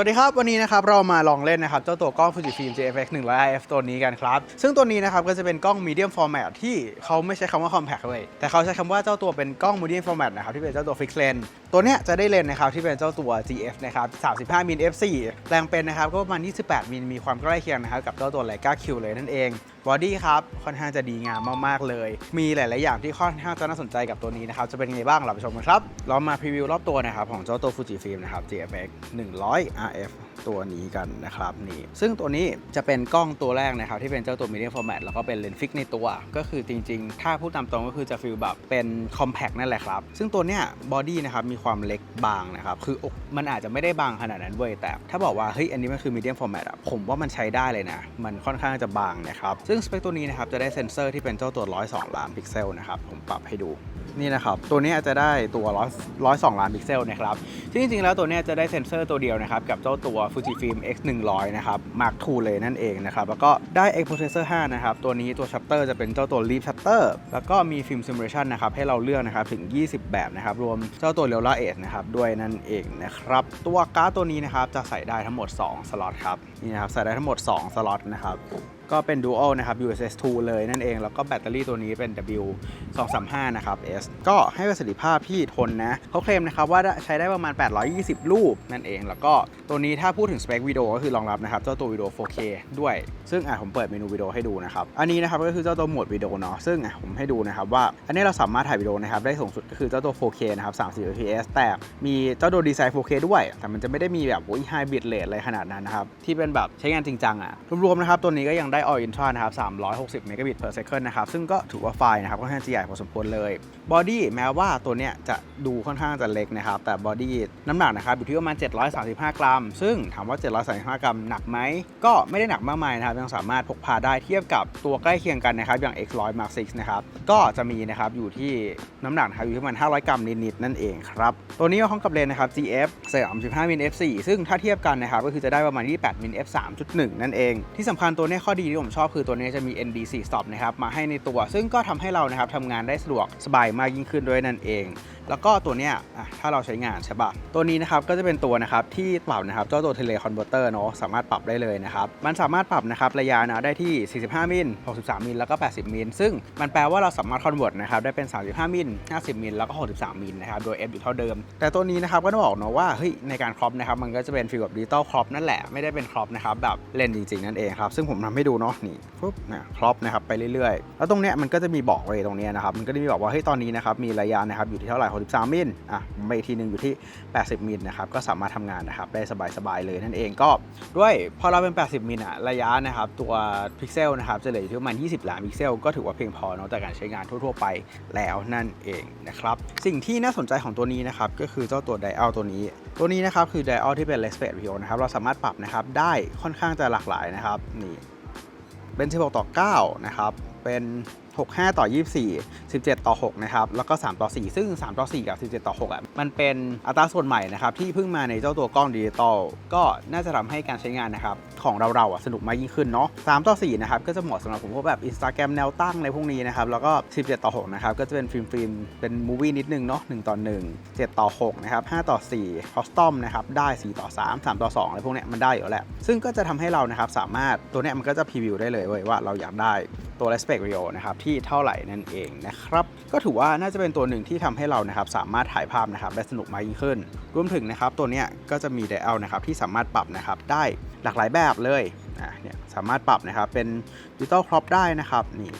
วัสดีครับวันนี้นะครับเรามาลองเล่นนะครับเจ้าตัวกล้อง Fujifilm JFX 100 IF ตัวนี้กันครับ ซึ่งตัวนี้นะครับก็จะเป็นกล้อง medium format ที่เขาไม่ใช้คำว่า compact เลย แต่เขาใช้คำว่าเจ้าตัวเป็นกล้อง medium format นะครับที่เป็นเจ้าตัว fixed lens ตัวเนี้ยจะได้เลนส์นะครับที่เป็นเจ้าตัว GF นะครับ35มิล f4 แรงเป็นนะครับก็ประมาณ 28มิลมีความใกล้เคียงนะครับกับเจ้าตัว Leica Q เลยนั่นเองบอดี้ครับค่อนข้างจะดีงามมากๆเลย มีหลายๆอย่างที่ค่อนข้างจะน่าสนใจกับตัวนี้นะครับจะเป็นไงบ้างเราไปชมกันครับเรามาพรีวิวรอบตัวนะครับของเจ้าตัว Fujifilm นะครับ JFX 100 RF ตัวนี้กันนะครับนี่ซึ่งตัวนี้จะเป็นกล้องตัวแรกนะครับที่เป็นเจ้าตัว medium format แล้วก็เป็นเลนส์ฟิกในตัว ก็คือจริงๆ ถ้าพูดตามตรงก็คือจะฟีลแบบเป็น compact นั่นแหละครับ ซึ่งตัวเนี้ยบอดี้นะครับมีความเล็กบางนะครับคืออกมันอาจจะไม่ได้บางขนาดนั้นเว้ยแต่ถ้าบอกว่าเฮ้ยอันนี้มันคือ medium format อะผมว่ามันใช้ได้เลยนะ มันค่อนข้างจะบางนะครับซึ่งสเปคตัวนี้นะครับจะได้เซนเซอร์ที่เป็นเจ้าตัว 102 ล้านพิกเซลนะครับผมปรับให้ดูนี่นะครับ ตัวนี้จะได้ตัว 102 ล้านพิกเซลนะครับ จริงๆ แล้วตัวนี้จะได้เซ็นเซอร์ตัวเดียวนะครับ กับเจ้าตัวฟูจิฟิล์ม X 100นะครับ Mark II เลยนั่นเองนะครับ แล้วก็ได้ X Processor 5 นะครับ ตัวนี้ตัวชัตเตอร์จะเป็นเจ้าตัว Leap Shutter แล้วก็มีฟิล์ม Simulation นะครับ ให้เราเลือกนะครับ ถึง 20 แบบนะครับ รวมเจ้าตัว Real Edge นะครับ ด้วยนั่นเองนะครับ ตัวการ์ดตัวนี้นะครับ จะใส่ได้ทั้งหมด 2 สล็อตครับ นี่นะครับ ใส่ได้ทั้งหมด 2 สล็อตนะครับ ก็เป็น Dual นะครับ USS 2 เลยนั่นเอง แล้วก็แบตเตอรี่ตัวนี้เป็น W 235นะครับ S ก็ให้ประสิทธิภาพที่ทนนะเขาเคลมนะครับว่าใช้ได้ประมาณ 820 รูปนั่นเอง แล้วก็ตัวนี้ถ้าพูดถึงสเปควิดีโอก็คือรองรับนะครับเจ้าตัววิดีโอ 4K ด้วย ซึ่งอะผมเปิดเมนูวิดีโอให้ดูนะครับ อันนี้นะครับก็คือเจ้าตัวโหมดวิดีโอเนาะ ซึ่งอะผมให้ดูนะครับว่า อันนี้เราสามารถถ่ายวิดีโอนะครับได้สูงสุดก็คือเจ้าตัว 4K นะครับ 30 fps แต่มีเจ้าตัวดีไซน์ 4K ด้วย แต่มันจะไม่ได้มีแบบโอ้ย high bit rate อะไรขนาดนั้นนะครับ ที่เป็นแบบใช้งานจริงจังอะ รวมๆนะครับตัวนี้ก็ยังได้ All Intra นะครับ 360 megabit per second นะครับ ซึ่งก็ถือว่าไฟล์นะครับค่อนข้างจะใหญ่พอสมควรเลยบอดี้แม้ว่าตัวเนี้ยจะดูค่อนข้างจะเล็กนะครับ แต่บอดี้น้ำหนักนะครับอยู่ที่ประมาณ 735 กรัม ซึ่งถามว่า 735 กรัมหนักไหม ก็ไม่ได้หนักมากมายนะครับ ยังสามารถพกพาได้เทียบกับตัวใกล้เคียงกันนะครับ อย่าง X100 Mark 6นะครับ ก็จะมีนะครับอยู่ที่น้ำหนักนะครับอยู่ที่ประมาณ 500 กรัมนิดๆนั่นเองครับ ตัวนี้มาพร้อมกับเลนนะครับ GF 35มิล f4 ซึ่งถ้าเทียบกันนะครับก็คือจะได้ประมาณ28มิล f3.1 นั่นเอง ที่สำคัญตัวนี้ข้อดีที่ผมชอบคือตัวนี้จะมี ND4 stop นะครับมาให้ในตัว ซึ่งก็ทำให้เรานะครับทำงานได้สะดวกสบายมากยิ่งขึ้นด้วยนั่นเอง แล้วก็ตัวเนี้ยถ้าเราใช้งานใช่ปะตัวนี้นะครับก็จะเป็นตัวนะครับที่ปรับนะครับเจ้าตัวเทเลคอนเวอร์เตอร์เนาะสามารถปรับได้เลยนะครับมันสามารถปรับนะครับระยะนะได้ที่ 45 มิล 63 มิล แล้วก็ 80 มิล ซึ่งมันแปลว่าเราสามารถคอนเวิร์ตนะครับได้เป็น 35 มิล 50 มิล แล้วก็ 63 มิลนะครับโดย F อยู่เท่าเดิม แต่ตัวนี้นะครับก็ต้องบอกเนาะว่าเฮ้ยในการครอปนะครับมันก็จะเป็นฟีลแบบดิจิตอลครอปนั่นแหละไม่ได้เป็นครอปนะครับแบบเลนจริงๆนั่นเองครับซึ่งผมทำให้ดูเนาะนี่ปุ๊บนะครอปนะครับไปเรื่อยๆ แล้วตรงเนี้ยมันก็จะมีบอกไว้ตรงเนี้ยนะครับมันก็จะมีบอกว่าเฮ้ยตอนนี้นะครับมีระยะนะครับอยู่ที่เท่าไหร่63 มิลอะไปอีกทีหนึ่งอยู่ที่ 80 มิลนะครับก็สามารถทำงานนะครับได้สบายๆเลยนั่นเองก็ด้วยพอเราเป็น 80 มิลอะระยะนะครับตัวพิกเซลนะครับจะเหลืออยู่ที่ประมาณ 20 ล้านพิกเซลก็ถือว่าเพียงพอเนาะแต่การใช้งานทั่วๆไปแล้วนั่นเองนะครับสิ่งที่น่าสนใจของตัวนี้นะครับก็คือเจ้าตัวไดอัลตัวนี้ ตัวนี้นะครับคือไดอัลที่เป็น respect video นะครับเราสามารถปรับนะครับได้ค่อนข้างจะหลากหลายนะครับนี่เป็น 16 ต่อ 9 นะครับ เป็น 65 ต่อ 24 17 ต่อ 6 นะครับ แล้วก็ 3 ต่อ 4 ซึ่ง 3 ต่อ 4 กับ 17 ต่อ 6 อะ มันเป็นอัตราส่วนใหม่นะครับ ที่เพิ่งมาในเจ้าตัวกล้องดิจิตอล ก็น่าจะทำให้การใช้งานนะครับ ของเราเราอะ สนุกมากยิ่งขึ้นเนาะ3ต่อ 4 นะครับ ก็จะเหมาะสำหรับผมพวกแบบ Instagram แนวตั้งอะไรพวกนี้นะครับ แล้วก็ 17 ต่อ 6 นะครับ ก็จะเป็นฟิล์มฟิล์มเป็นมูวี่นิดนึงเนาะ1ต่อ 1 7 ต่อ 6 นะครับ 5 ต่อ 4 คอสตอมนะครับ ได้ 4 ต่อ 3 3 ต่อ 2อะไรพวกเนี้ยมันได้อยู่แล้วแหละซึ่งก็จะทำให้เรานะครับสามารถตัวเนี้ยมันก็จะพรีวิวได้เลยเว้ยว่าเราอยากได้ ตัว respect video นะครับที่เท่าไหร่นั่นเองนะครับก็ถือว่าน่าจะเป็นตัวหนึ่งที่ทำให้เรานะครับสามารถถ่ายภาพนะครับได้สนุกมากยิ่งขึ้น รวมถึงนะครับตัวเนี้ยก็จะมี dial นะครับที่สามารถปรับนะครับได้หลากหลายแบบเลยอะเนี่ยสามารถปรับนะครับเป็นดิจิตอลครอปได้นะครับนี่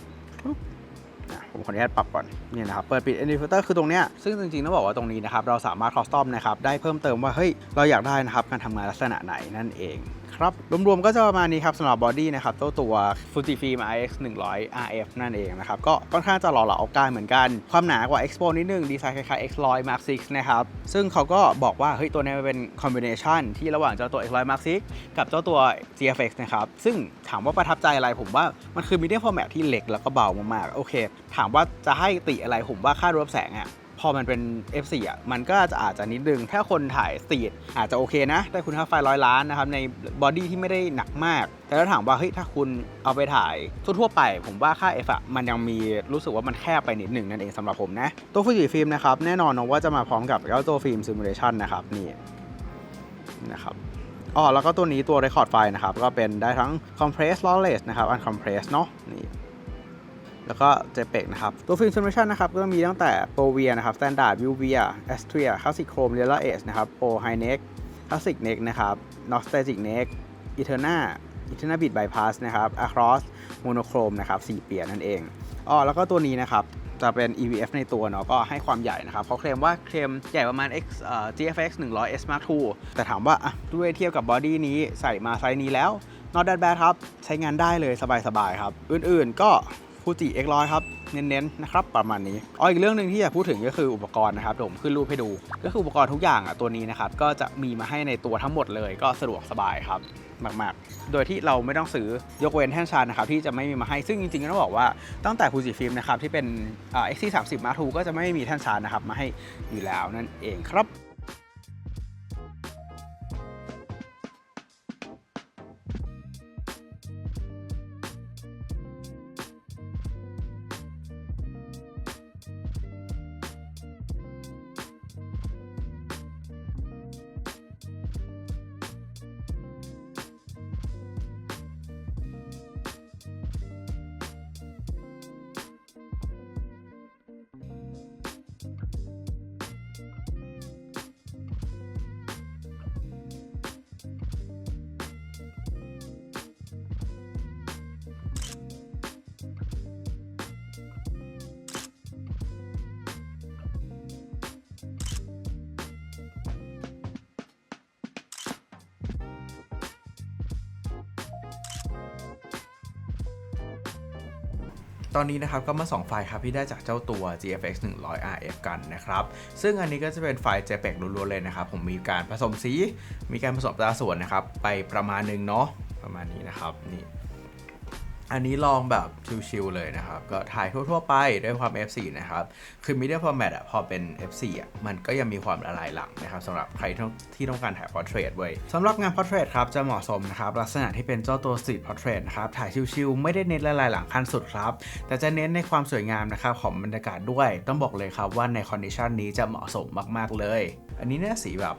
ผมขออนุญาตปรับก่อนนี่นะครับเปิดปิด indicator คือตรงเนี้ยซึ่งจริงๆต้องบอกว่าตรงนี้นะครับเราสามารถคอสตอมนะครับได้เพิ่มเติมว่าเฮ้ยเราอยากได้นะครับการทำงานลักษณะไหนนั่นเอง ครับ รวมๆก็จะประมาณนี้ครับสำหรับบอดี้นะครับตัวตัว Fujifilm IX 100 RF นั่นเองนะครับ ก็ค่อนข้างจะหล่อเหลาเอาการเหมือนกัน ความหนากว่า Expo นิดนึง ดีไซน์คล้ายๆ X100 Mark 6นะครับ ซึ่งเขาก็บอกว่า เฮ้ย ตัวนี้มันเป็นคอมบิเนชันที่ระหว่างเจ้าตัว X100 Mark 6กับเจ้าตัว GFX นะครับ ซึ่งถามว่าประทับใจอะไรผมว่ามันคือ medium format ที่เล็กแล้วก็เบามากๆโอเค ถามว่าจะให้ติอะไรผมว่าค่ารวมแสงอะ พอมันเป็น F4 อะมันก็จะอาจจะนิดนึง ถ้าคนถ่ายสตรีทอาจจะโอเคนะ ได้คุณค่าไฟร้อยล้านนะครับในบอดี้ที่ไม่ได้หนักมาก แต่ถ้าถามว่าเฮ้ยถ้าคุณเอาไปถ่ายทั่วๆไป ผมว่าค่า F อะมันยังมีรู้สึกว่ามันแคบไปนิดหนึ่งนั่นเองสำหรับผมนะ ตัวฟูจิฟิล์มนะครับแน่นอนนะว่าจะมาพร้อมกับเจ้าตัวฟิล์มซิมูเลชันนะครับนี่นะครับอ๋อแล้วก็ตัวนี้ตัว record ไฟล์นะครับก็เป็นได้ทั้ง compress lossless นะครับ uncompress เนาะนี่ แล้วก็ JPEG นะครับ ตัว film simulation นะครับ ก็มีตั้งแต่ Provia นะครับ Standard Vuvia Astria Classic Chrome Real Edge นะครับ Pro High Neck Classic Neck นะครับ Nostalgic Neck Eterna Eterna Bit Bypass นะครับ Across Monochrome นะครับ4เปียนั่นเองอ๋อแล้วก็ตัวนี้นะครับจะเป็น EVF ในตัวเนาะก็ให้ความใหญ่นะครับเขาเคลมว่าเคลมใหญ่ประมาณ X เอ่อ GFX 100 S Mark II แต่ถามว่าอะด้วยเทียบกับบอดี้นี้ใส่มาไซส์นี้แล้ว not that bad ครับ ใช้งานได้เลยสบายๆครับ อื่นๆก็ ฟูจิ X100 ครับ เน้นๆนะครับประมาณนี้อ๋ออีกเรื่องหนึ่งที่อยากพูดถึงก็คืออุปกรณ์นะครับเดี๋ยวผมขึ้นรูปให้ดู ก็คืออุปกรณ์ทุกอย่างอะตัวนี้นะครับก็จะมีมาให้ในตัวทั้งหมดเลยก็สะดวกสบายครับมากๆ โดยที่เราไม่ต้องซื้อยกเว้นแท่นชาร์จนะครับที่จะไม่มีมาให้ ซึ่งจริงๆก็ต้องบอกว่าตั้งแต่ฟูจิฟิล์มนะครับที่เป็นอ่า XT30 Mark II ก็จะไม่มีแท่นชาร์จนะครับมาให้อยู่แล้วนั่นเองครับ อนนี้นะครับก็มาสองไฟล์ครับที่ได้จากเจ้าตัว GFX 100 RF กันนะครับ ซึ่งอันนี้ก็จะเป็นไฟล์ JPEG ล้วนๆเลยนะครับ ผมมีการผสมสี มีการผสมตาส่วนนะครับ ไปประมาณหนึงเนาะประมาณนี้นะครับนี่ อันนี้ลองแบบชิวๆเลยนะครับ ก็ถ่ายทั่วๆไปด้วยความ F4 นะครับ คือ Media Format อะพอเป็น F4 อะมันก็ยังมีความละลายหลังนะครับสำหรับใครที่ต้องการถ่าย Portrait ไว้สำหรับงาน Portrait ครับ จะเหมาะสมนะครับ ลักษณะที่เป็นเจ้าตัว Street Portrait นะครับ ถ่ายชิวๆไม่ได้เน้นละลายหลังขั้นสุดครับ แต่จะเน้นในความสวยงามนะครับของบรรยากาศด้วย ต้องบอกเลยครับว่าในคอนดิชันนี้จะเหมาะสมมากๆเลย อันนี้เนี่ยสีแบบ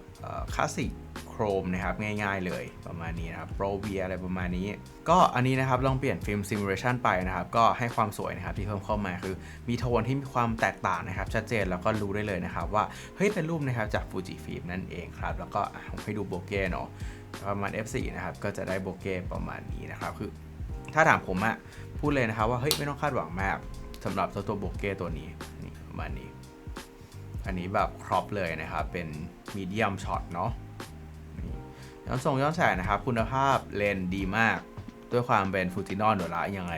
คลาสสิกโครมนะครับง่ายๆเลยประมาณนี้นะครับโปรเวียอะไรประมาณนี้ ก็อันนี้นะครับลองเปลี่ยนฟิล์มซิมูเลชันไปนะครับ ก็ให้ความสวยนะครับที่เพิ่มเข้ามาคือ มีโทนที่มีความแตกต่างนะครับ ชัดเจนแล้วก็รู้ได้เลยนะครับ ว่าเฮ้ยเป็นรูปนะครับจากฟูจิฟิล์มนั่นเองครับ แล้วก็ผมให้ดูโบเก้เนาะประมาณ F4 นะครับก็จะได้โบเก้ประมาณนี้นะครับคือถ้าถามผมอะพูดเลยนะครับว่าเฮ้ยไม่ต้องคาดหวังมากสำหรับเจ้าตัวโบเก้ตัวนี้นี่ประมาณนี้ อันนี้แบบครอปเลยนะครับ เป็นมีเดียมช็อตเนาะย้อนส่งย้อนแสงนะครับ คุณภาพเลนดีมาก ด้วยความเป็นฟูจินอนหรือไรยังไง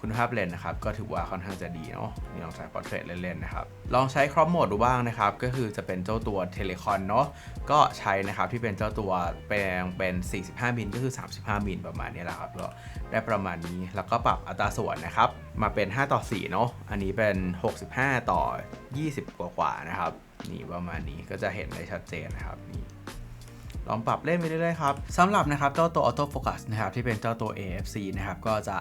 คุณภาพเลนส์นะครับก็ถือว่าค่อนข้างจะดีเนาะนี่ลองใช้พอร์เทรตเล่นๆนะครับลองใช้ครอปโหมดดูบ้างนะครับก็คือจะเป็นเจ้าตัวเทเลคอนเนาะก็ใช้นะครับที่เป็นเจ้าตัวแปลงเป็น 45มิลก็คือ 35มิลประมาณนี้แหละครับก็ได้ประมาณนี้แล้วก็ปรับอัตราส่วนนะครับมาเป็น 5 ต่อ 4 เนาะอันนี้เป็น 65 ต่อ 20 กว่าๆนะครับนี่ประมาณนี้ก็จะเห็นได้ชัดเจนนะครับนี่ ลองปรับเล่นไปเรื่อยๆครับสำหรับนะครับเจ้าตัว Auto Focus นะครับที่เป็นเจ้าตัว AFC นะครับก็จะ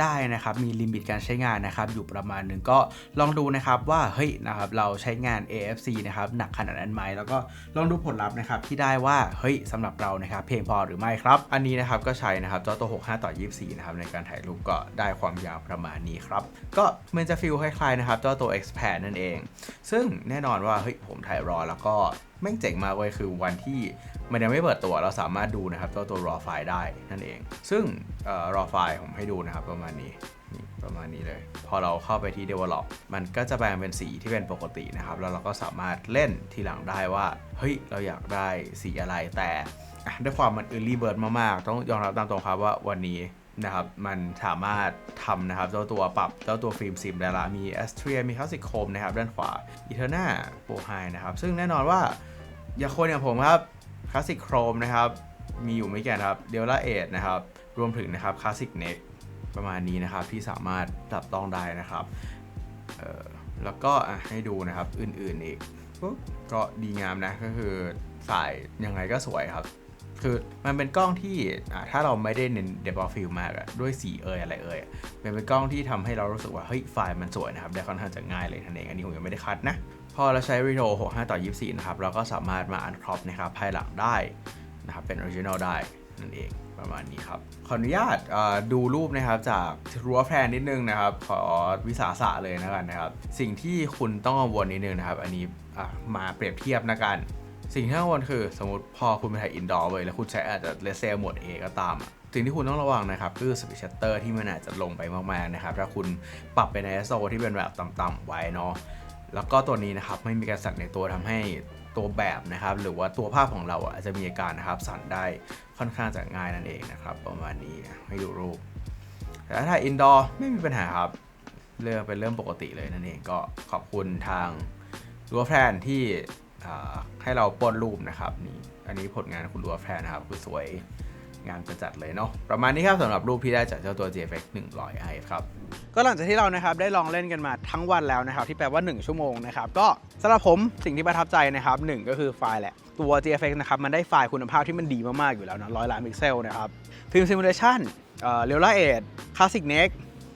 ได้นะครับมีลิมิตการใช้งานนะครับอยู่ประมาณหนึ่งก็ลองดูนะครับว่าเฮ้ยนะครับเราใช้งาน AFC นะครับหนักขนาดนั้นไหมแล้วก็ลองดูผลลัพธ์นะครับที่ได้ว่าเฮ้ยสำหรับเรานะครับเพียงพอหรือไม่ครับ อันนี้นะครับก็ใช้นะครับเจ้าตัว 65 ต่อ 24 นะครับในการถ่ายรูปก็ได้ความยาวประมาณนี้ครับก็มันจะฟีลคล้ายๆนะครับเจ้าตัว Expand นั่นเอง ซึ่งแน่นอนว่าเฮ้ยผมถ่ายรอแล้วก็แม่งเจ๋งมากเว้ยคือวันที่ มันยังไม่เปิดตัวเราสามารถดูนะครับตัวตัว raw file ได้นั่นเอง ซึ่งเอ่อ raw file ผมให้ดูนะครับประมาณนี้นี่ประมาณนี้เลย พอเราเข้าไปที่ develop มันก็จะแปลงเป็นสีที่เป็นปกตินะครับ แล้วเราก็สามารถเล่นทีหลังได้ว่า เฮ้ย เราอยากได้สีอะไรแต่ด้วยความมัน early bird มากๆ ต้องยอมรับตามตรงครับว่าวันนี้นะครับ มันสามารถทำนะครับ เจ้าตัวปรับ เจ้าตัวฟิล์มซิมได้ละมี Astria มี Classic Chrome นะครับ ด้านขวา Eterna Pro High นะครับ ซึ่งแน่นอนว่าอย่าคนอย่างผมครับ Classic Chrome นะครับ มีอยู่ไม่กี่นะครับ Delta 8นะครับ รวมถึงนะครับ Classic Neck ประมาณนี้นะครับที่สามารถจับต้องได้นะครับแล้วก็ให้ดูนะครับอื่นๆอีกก็ดีงามนะก็คือสายยังไงก็สวยครับ คือมันเป็นกล้องที่ถ้าเราไม่ได้เน้นเดบอฟิลมากด้วยสีเอ่ยอะไรเอ่ยมันเป็นกล้องที่ทำให้เรารู้สึกว่าเฮ้ยไฟล์มันสวยนะครับได้ค่อนข้างจะง่ายเลยท่านเองอันนี้ผมยังไม่ได้คัดนะ พอเราใช้ Reno 65 ต่อ 24 นะครับ เราก็สามารถมาอันครอปนะครับ ภายหลังได้นะครับ เป็นออริจินอลได้นั่นเองประมาณนี้ครับ ขออนุญาตดูรูปนะครับจากรั้วแพรนิดนึงนะครับ ขอวิสาสะเลยนะกันนะครับ สิ่งที่คุณต้องกังวลนิดนึงนะครับ อันนี้มาเปรียบเทียบนะกัน สิ่งที่กังวลคือสมมติพอคุณไปถ่ายอินดอร์เว้ยแล้วคุณใช้อาจจะเลเซลโหมด A ก็ตามสิ่งที่คุณต้องระวังนะครับคือสปีดชัตเตอร์ที่มันอาจจะลงไปมากๆนะครับ ถ้าคุณปรับเป็น ISO ที่เป็นแบบต่ำๆไว้เนาะ แล้วก็ตัวนี้นะครับไม่มีการสั่นในตัวทำให้ตัวแบบนะครับหรือว่าตัวภาพของเราอาจจะมีอาการนะครับสั่นได้ค่อนข้างจะง่ายนั่นเองนะครับ ประมาณนี้ให้ดูรูป แต่ถ้าถ่ายอินดอร์ไม่มีปัญหาครับเรื่องเป็นเรื่องปกติเลยนั่นเองก็ขอบคุณทางรัวแฟนที่ให้เราป้นรูปนะครับนี่อันนี้ผลงานคุณรัวแฟนนะครับคือสวย งานจะจัดเลยเนาะประมาณนี้ครับสำหรับรูปที่ได้จากเจ้าตัว JFX 100 i ครับก็หลังจากที่เรานะครับได้ลองเล่นกันมาทั้งวันแล้วนะครับที่แปลว่า 1 ชั่วโมงนะครับก็สำหรับผมสิ่งที่ประทับใจนะครับหนึ่งก็คือไฟล์แหละตัว GFX นะครับมันได้ไฟล์คุณภาพที่มันดีมากๆอยู่แล้วนะร้อยล้านพิกเซลนะครับฟิล์มซิมูเลชันเอ่อเรลล่าเอดคลาสสิกเน็ก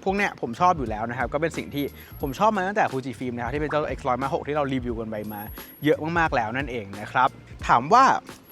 พวกเนี้ยผมชอบอยู่แล้วนะครับ ก็เป็นสิ่งที่ผมชอบมาตั้งแต่ Fuji Film นะครับที่เป็นเจ้า X 1 0 6ที่เรารีวิวกันไปมาเยอะมากๆแล้วนั่นเองนะครับถามว่า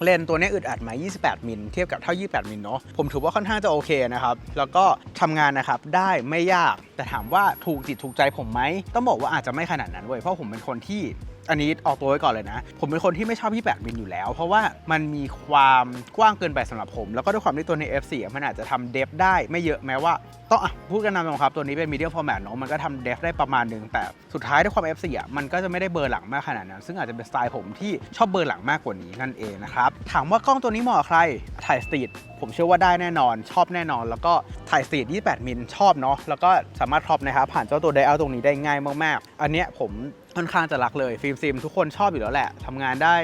เลนตัวนี้อึดอัดไหม28 มิลเทียบกับเท่า 28 มิลเนาะผมถือว่าค่อนข้างจะโอเคนะครับแล้วก็ทำงานนะครับได้ไม่ยาก แต่ถามว่าถูกจิตถูกใจผมไหมต้องบอกว่าอาจจะไม่ขนาดนั้นเว้ยเพราะผมเป็นคนที่ อันนี้ออกตัวไว้ก่อนเลยนะ ผมเป็นคนที่ไม่ชอบ28มิลอยู่แล้ว เพราะว่ามันมีความกว้างเกินไปสำหรับผม แล้วก็ด้วยความที่ตัวใน F4 มันอาจจะทำเดฟได้ไม่เยอะแม้ว่าต้องอพูดกันนำตรงครับ ตัวนี้เป็น medium format เนอะมันก็ทำเดฟได้ประมาณหนึ่งแต่สุดท้ายด้วยความ F4 มันก็จะไม่ได้เบอร์หลังมากขนาดนั้น ซึ่งอาจจะเป็นสไตล์ผมที่ชอบเบอร์หลังมากกว่านี้นั่นเองนะครับถามว่ากล้องตัวนี้เหมาะกับใครถ่ายสตรีทผมเชื่อว่าได้แน่นอน ชอบแน่นอน แล้วก็ถ่ายสตรีท28มิลชอบเนาะแล้วก็สามารถครอปนะครับผ่านเจ้าตัวไดเอาตรงนี้ได้ง่ายมากๆ อันเนี้ยผม ค่อนข้างจะรักเลยฟิล์มซิมทุกคนชอบอยู่แล้วแหละทำงานได้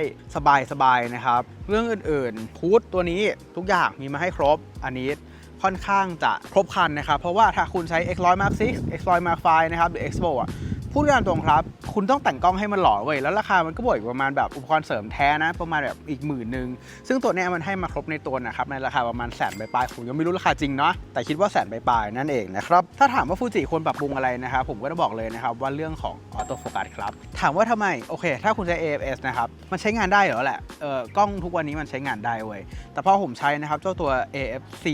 สบายๆนะครับ เรื่องอื่นๆพูดตัวนี้ทุกอย่างมีมาให้ครบอันนี้ค่อนข้างจะครบครันนะครับ เพราะว่าถ้าคุณใช้ X100 Mark 6 X100 Mark 5นะครับหรือ Expo อะ พูดกันตรงครับ คุณต้องแต่งกล้องให้มันหล่อเว้ย แล้วราคามันก็บวกอีกประมาณแบบอุปกรณ์เสริมแท้นะ ประมาณแบบอีกหมื่นหนึ่ง ซึ่งตัวนี้มันให้มาครบในตัวนะครับ ในราคาประมาณแสนปลายๆผมยังไม่รู้ราคาจริงเนาะ แต่คิดว่าแสนปลายๆนั่นเองนะครับ ถ้าถามว่าฟูจิควรปรับปรุงอะไรนะครับ ผมก็จะบอกเลยนะครับว่าเรื่องของออโต้โฟกัสครับ ถามว่าทำไม โอเค ถ้าคุณใช้ AFS นะครับ มันใช้งานได้เหรอแหละ เออกล้องทุกวันนี้มันใช้งานได้เว้ย แต่พอผมใช้นะครับเจ้าตัว AF4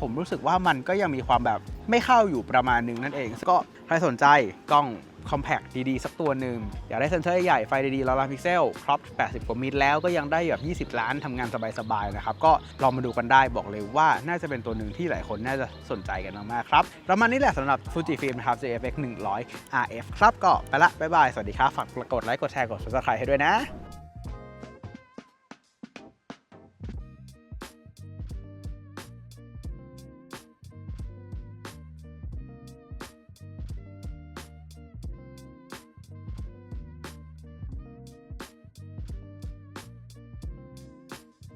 ผมรู้สึกว่ามันก็ยังมีความแบบไม่เข้าอยู่ประมาณนึงนั่นเอง ก็ใครสนใจกล้อง คอมแพคดีๆ สักตัวหนึ่งอยากได้เซนเซอร์ใหญ่ไฟดีๆร้อยล้านพิกเซลครอป80 กว่ามิลแล้วก็ยังได้แบบ 20 ล้านทำงานสบายๆนะครับก็ลองมาดูกันได้บอกเลยว่าน่าจะเป็นตัวหนึ่งที่หลายคนน่าจะสนใจกันมากๆครับประมาณนี้แหละสำหรับ Fujifilm นะครับ JFX 100 RF ครับก็ไปละบ๊ายบายสวัสดีครับฝากกดไลค์กดแชร์กด subscribe ให้ด้วยนะ